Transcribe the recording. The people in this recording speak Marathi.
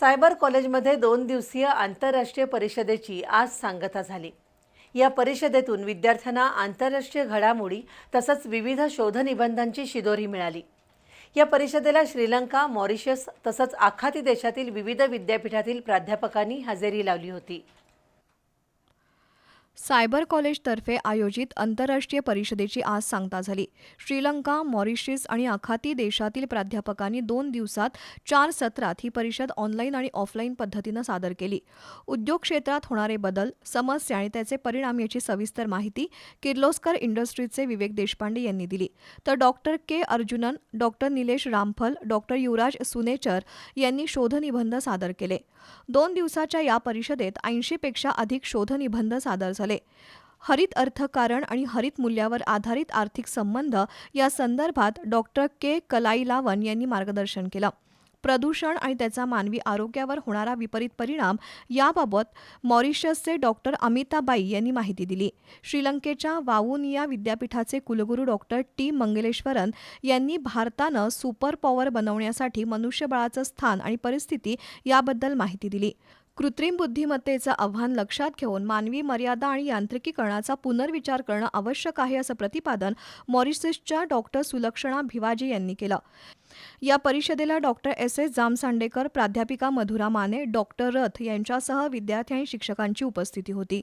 सायबर कॉलेजमध्ये दोन दिवसीय आंतरराष्ट्रीय परिषदेची आज सांगता झाली. या परिषदेतून विद्यार्थ्यांना आंतरराष्ट्रीय घडामोडी तसंच विविध शोधनिबंधांची शिदोरी मिळाली. या परिषदेला श्रीलंका मॉरिशस तसंच आखाती देशातील विविध विद्यापीठातील प्राध्यापकांनी हजेरी लावली होती. सायबर कॉलेजतर्फे आयोजित आंतरराष्ट्रीय परिषदेची आज सांगता झाली. श्रीलंका मॉरिशस आणि आखाती देशातील प्राध्यापकांनी दोन दिवसात चार सत्रात ही परिषद ऑनलाईन आणि ऑफलाईन पद्धतीनं सादर केली. उद्योग क्षेत्रात होणारे बदल समस्या आणि त्याचे परिणाम याची सविस्तर माहिती किर्लोस्कर इंडस्ट्रीजचे विवेक देशपांडे यांनी दिली. तर doctor K. Arjunan doctor Nilesh Ramphal doctor Yuvraj सुनेचर यांनी शोधनिबंध सादर केले. दोन दिवसाच्या या परिषदेत ऐंशीपेक्षा अधिक शोधनिबंध सादर झाले. हरित अर्थकारण आणि हरित मूल्यावर आधारित आर्थिक संबंध या संदर्भात डॉक्टर के. कलाईलावन यांनी मार्गदर्शन केलं. प्रदूषण आणि त्याचा मानवी आरोग्यावर होणारा विपरीत परिणाम याबाबत मॉरिशसचे डॉक्टर अमिताबाई यांनी माहिती दिली. श्रीलंकेच्या वावुनिया विद्यापीठाचे कुलगुरू डॉक्टर टी. मंगलेश्वरन यांनी भारतानं सुपर पॉवर बनवण्यासाठी मनुष्यबळाचं स्थान आणि परिस्थिती याबद्दल माहिती दिली. कृत्रिम बुद्धिमत्तेचं आव्हान लक्षात घेऊन मानवी मर्यादा आणि यांत्रिकीकरणाचा पुनर्विचार करणं आवश्यक आहे असं प्रतिपादन मॉरिशसच्या डॉक्टर सुलक्षणा भिवाजी यांनी केलं. या परिषदेला डॉक्टर एस. एस. जामसांडेकर प्राध्यापिका मधुरा माने डॉक्टर रथ यांच्यासह विद्यार्थी आणि शिक्षकांची उपस्थिती होती.